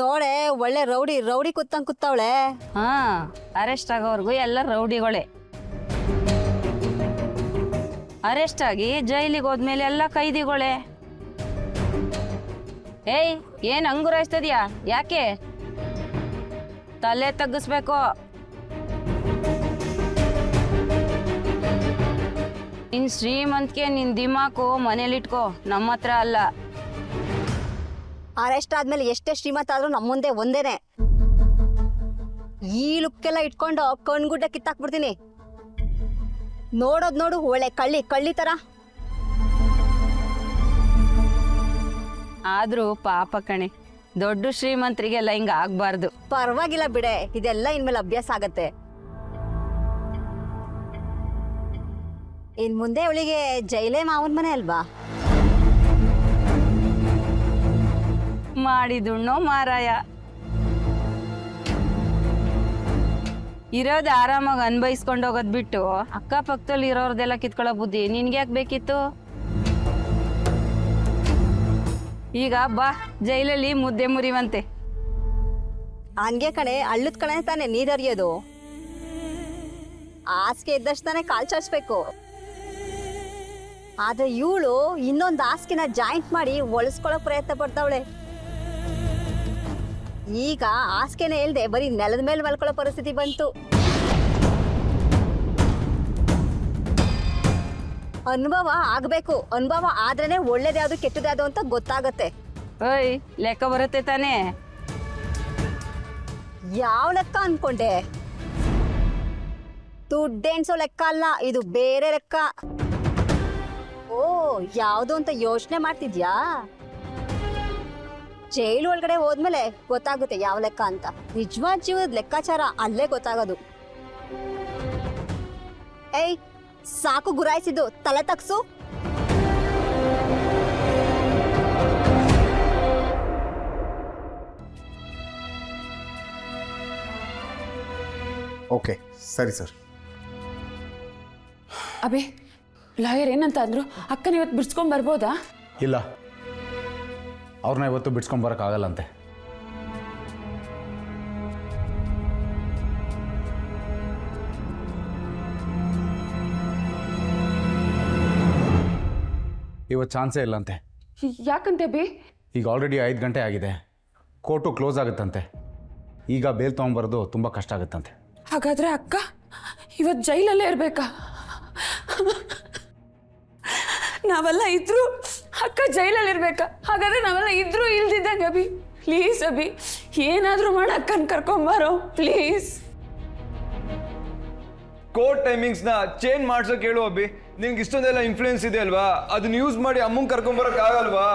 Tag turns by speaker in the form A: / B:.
A: ನೋಡೆ, ಒಳ್ಳೆ rowdy rowdy ಕುತ್ತಂಗ್ ಕುತ್ತವಳೆ
B: ಹಾ, ಅರೆಸ್ಟ್ ಆಗೋವರೆಗೂ ಎಲ್ಲ ರೌಡಿಗಳೇ. ಅರೆಸ್ಟ್ ಆಗಿ ಜೈಲಿಗೆ ಹೋದ್ಮೇಲೆ ಎಲ್ಲ ಕೈದಿಗಳೇ. ಏಯ್, ಏನ್ ಅಂಗುರಾಯಿಸ್ತದ್ಯಾ ಯಾಕೆ? ತಲೆ ತಗ್ಗಿಸ್ಬೇಕು. ನಿನ್ ಶ್ರೀಮಂತ್ಗೆ ನಿನ್ ದಿಮಾಕು ಮನೇಲಿಟ್ಕೋ ನಮ್ಮ ಹತ್ರ ಅಲ್ಲ.
A: ಅರೆಸ್ಟ್ ಆದ್ಮೇಲೆ ಎಷ್ಟೇ ಶ್ರೀಮಂತ ಆದ್ರೂ ನಮ್ಮ ಮುಂದೆ ಒಂದೇನೆ. ಈ ಲುಕ್ಕೆಲ್ಲ ಇಟ್ಕೊಂಡು ಕಣ್ಗುಡ್ಡ ಕಿತ್ತಾಕ್ಬಿಡ್ತೀನಿ. ನೋಡೋದ್ ನೋಡು ಒಳ್ಳೆ ಕಳ್ಳಿ ಕಳ್ಳಿ ತರ.
B: ಆದ್ರೂ ಪಾಪ ಕಣೆ ದೊಡ್ಡ ಶ್ರೀಮಂತರಿಗೆಲ್ಲ ಹಿಂಗ ಆಗ್ಬಾರ್ದು.
A: ಪರವಾಗಿಲ್ಲ ಬಿಡೆ ಇದೆಲ್ಲ ಇನ್ಮೇಲೆ ಅಭ್ಯಾಸ ಆಗತ್ತೆ. ಇನ್ ಮುಂದೆ ಅವಳಿಗೆ ಜೈಲೇ ಮಾವನ್ ಮನೆ ಅಲ್ವಾ?
B: ಮಾಡಿದುಣ್ಣೋ ಮಾರಾಯ. ಇರೋದು ಆರಾಮಾಗಿ ಅನ್ಭವಿಸ್ಕೊಂಡು ಹೋಗೋದ್ ಬಿಟ್ಟು ಅಕ್ಕಪಕ್ಕದಲ್ಲಿ ಇರೋರ್ದೆಲ್ಲ ಕಿತ್ಕೊಳ್ಳೋ ಬುದ್ಧಿ ನಿನ್ಗೆ ಯಾಕೆ ಬೇಕಿತ್ತು? ಈಗ ಬಾ, ಜೈಲಲ್ಲಿ ಮುದ್ದೆ ಮುರಿವಂತೆ.
A: ಹಂಗೆ ಕಣೆ, ಅಳ್ಳದ್ ಕಣೆ ತಾನೆ ನೀರರಿಯೋದು. ಹಾಸಿಗೆ ಇದ್ದಷ್ಟು ತಾನೇ ಕಾಲ್ ಚಾಚ್ಬೇಕು. ಆದ್ರೆ ಇವಳು ಇನ್ನೊಂದು ಹಾಸಿಗೆನ ಜಾಯಿಂಟ್ ಮಾಡಿ ಒಳಸ್ಕೊಳಕ್ ಪ್ರಯತ್ನ ಪಡ್ತಾವಳೆ. ಈಗ ಆಸ್ಕೆನೆ ಇಲ್ಲದೆ ಬರೀ ನೆಲದ ಮೇಲೆ ಮಲ್ಕೊಳ್ಳೋ ಪರಿಸ್ಥಿತಿ ಬಂತು. ಅನುಭವ ಆಗ್ಬೇಕು. ಅನುಭವ ಆದ್ರೇನೆ ಒಳ್ಳೇದ್ಯಾವ್ದು ಕೆಟ್ಟದ್ಯಾವ್ದು ಅಂತ ಗೊತ್ತಾಗತ್ತೆ.
B: ಓಯ್ ಲೆಕ್ಕ ಬರುತ್ತೆ ತಾನೇ?
A: ಯಾವ ಲೆಕ್ಕ ಅನ್ಕೊಂಡೆ? ದುಡ್ಡೆಣ್ಸೋ ಲೆಕ್ಕ ಅಲ್ಲ ಇದು ಬೇರೆ ಲೆಕ್ಕ. ಓ ಯಾವ್ದು ಅಂತ ಯೋಚನೆ ಮಾಡ್ತಿದ್ಯಾ? ಜೈಲು ಒಳಗಡೆ ಹೋದ್ಮೇಲೆ ಗೊತ್ತಾಗುತ್ತೆ ಯಾವ ಲೆಕ್ಕ ಅಂತ. ನಿಜವಾದ ಜೀವನದ ಲೆಕ್ಕಾಚಾರ ಅಲ್ಲೇ ಗೊತ್ತಾಗೋದು. ಏಯ್ ಸಾಕು ಗುರಾಯಿಸಿದ್ದು ತಲೆ ತಗ್ಸು.
C: ಓಕೆ ಸರಿ ಸರ್.
D: ಅಬೇ ಲಾಯರ್ ಏನಂತ ಅಂದ್ರು? ಅಕ್ಕನ ಇವತ್ತು ಬಿಡ್ಸ್ಕೊಂಡ್ ಬರ್ಬೋದಾ?
C: ಇಲ್ಲ. ಅವ್ರನ್ನ ಇವತ್ತು ಬಿಡ್ಸ್ಕೊಂಬರೋಕ್ಕಾಗಲ್ಲಂತೆ ಇವತ್ತು ಚಾನ್ಸೇ ಇಲ್ಲಂತೆ.
D: ಯಾಕಂತೆ ಬಿ?
C: ಈಗ ಆಲ್ರೆಡಿ ಐದು ಗಂಟೆ ಆಗಿದೆ. ಕೋರ್ಟು ಕ್ಲೋಸ್ ಆಗುತ್ತಂತೆ. ಈಗ ಬೇಲ್ ತೊಗೊಂಬರೋದು ತುಂಬ ಕಷ್ಟ ಆಗುತ್ತಂತೆ.
D: ಹಾಗಾದ್ರೆ ಅಕ್ಕ ಇವತ್ತು ಜೈಲಲ್ಲೇ ಇರ್ಬೇಕಾ? ನಾವೆಲ್ಲ ಇದ್ರು ಅಕ್ಕ ಜೈಲಲ್ಲಿ ಇರ್ಬೇಕಾ ಹಾಗಾದ್ರೆ ನಾವೆಲ್ಲ ಇದ್ರು ಇಲ್ದಿದ್ದಂಗೆ ಅಭಿ. ಪ್ಲೀಸ್ ಅಭಿ, ಏನಾದರೂ ಮಾಡಿ ಅಕ್ಕನ ಕರ್ಕೊಂಬಾರೋ ಪ್ಲೀಸ್
E: ಕೋರ್ಟ್ ಟೈಮಿಂಗ್ಸ್ನ ಚೇಂಜ್ ಮಾಡ್ಸೋಕೆ ಹೇಳು ಅಭಿ. ನಿನ್ಗೆ ಇಷ್ಟೊಂದೆಲ್ಲ ಇನ್ಫ್ಲೂಯೆನ್ಸ್ ಇದೆ ಅಲ್ವಾ? ಅದನ್ನ ಯೂಸ್ ಮಾಡಿ ಅಮ್ಮಂಗೆ ಕರ್ಕೊಂಬರಕ್ ಆಗಲ್ವಾ?